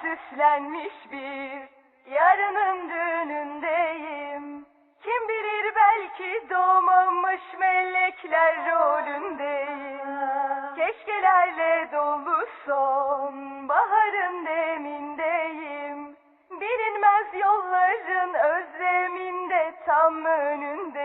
süslenmiş bir yarının düğünündeyim. Kim bilir belki doğmamış melekler rolündeyim. Keşkelerle dolu son baharın demindeyim. Bilinmez yolların özleminde tam önünde.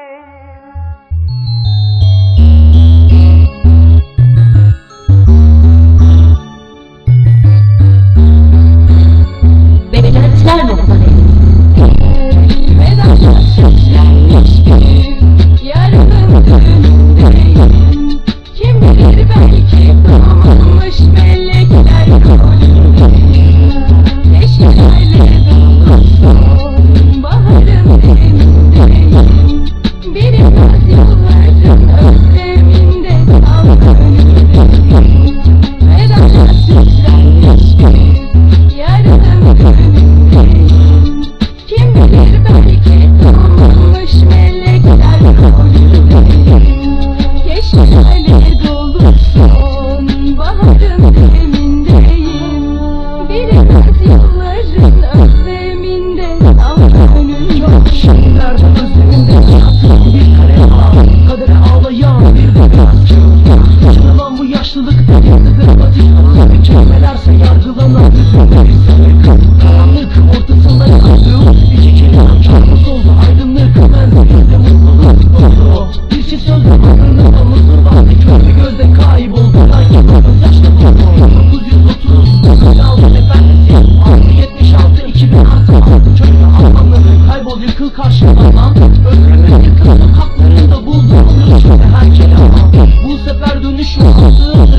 karşılanan Özgürlüğünü kazan haklarını da buldun alıyorsun ve her kelama Bu sefer dönüş yok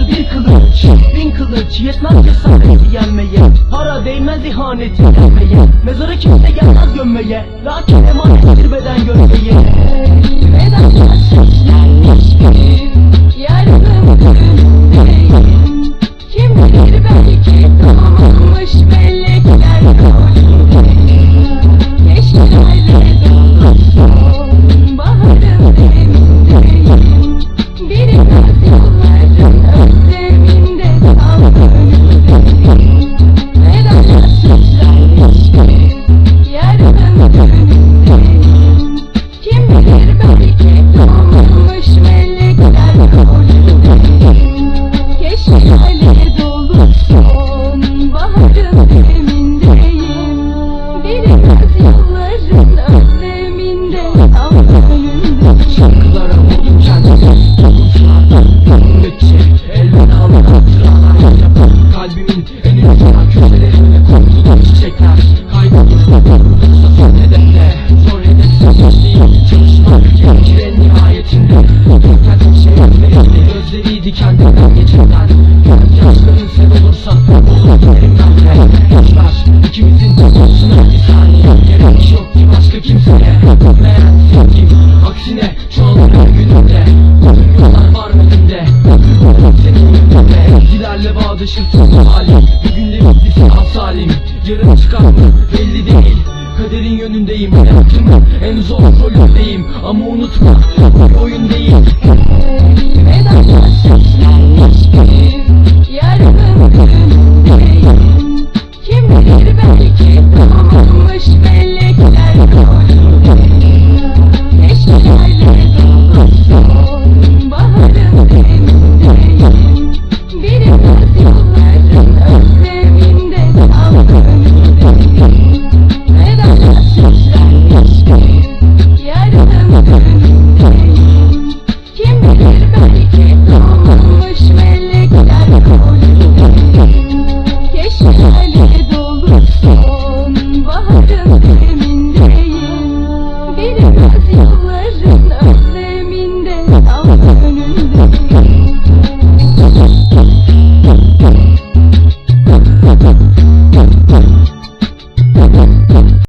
bir kılıç Bin kılıç yetmez cesareti yenmeye. Para değmez ihaneti denmeye Mezara kimse gelmez gömmeye. Lakin emanettir beden görmeye. Baby şaşırtıcı halim. Bir günde bitti sağ Yarın çıkar mı? Belli değil. Kaderin yönündeyim. Hayatımın en zor rolündeyim. Ama unutma bir oyun değil. Neden